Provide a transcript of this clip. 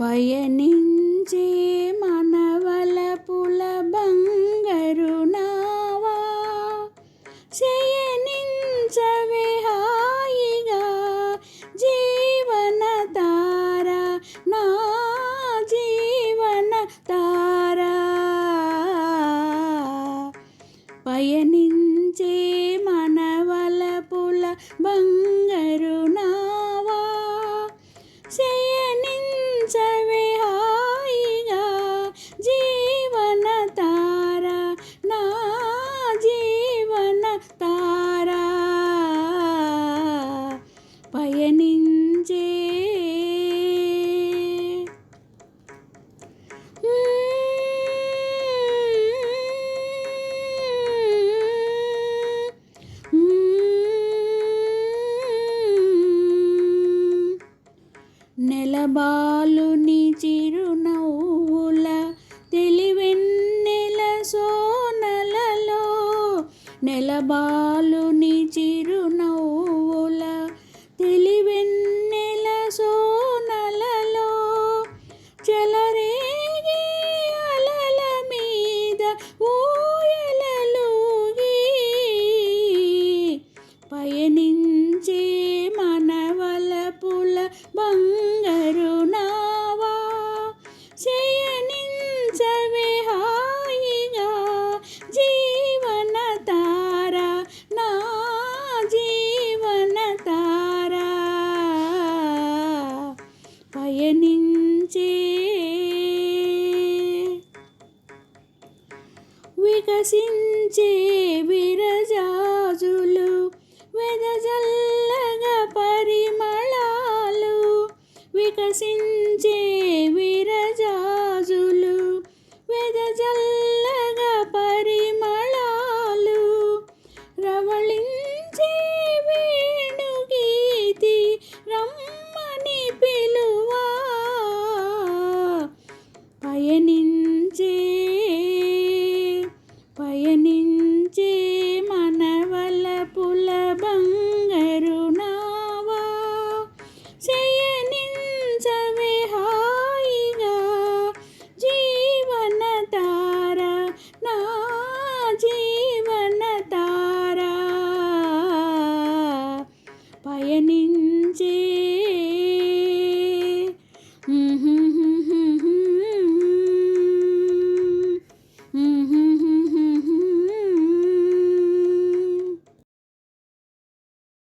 పయనించే మనవలపుల బంగారు నావా. శయనించవే హాయిగా జీవన తార నా జీవన తార. పయనించే మనవల పుల బంగ బాలుని చిరునవ్వుల తెలివెన్నెల సోనలలో నెలబాలుని చిరునవ్వుల విలసించే విరజాజులు వెదజల్లగ పరిమళాలు వికసించే bye.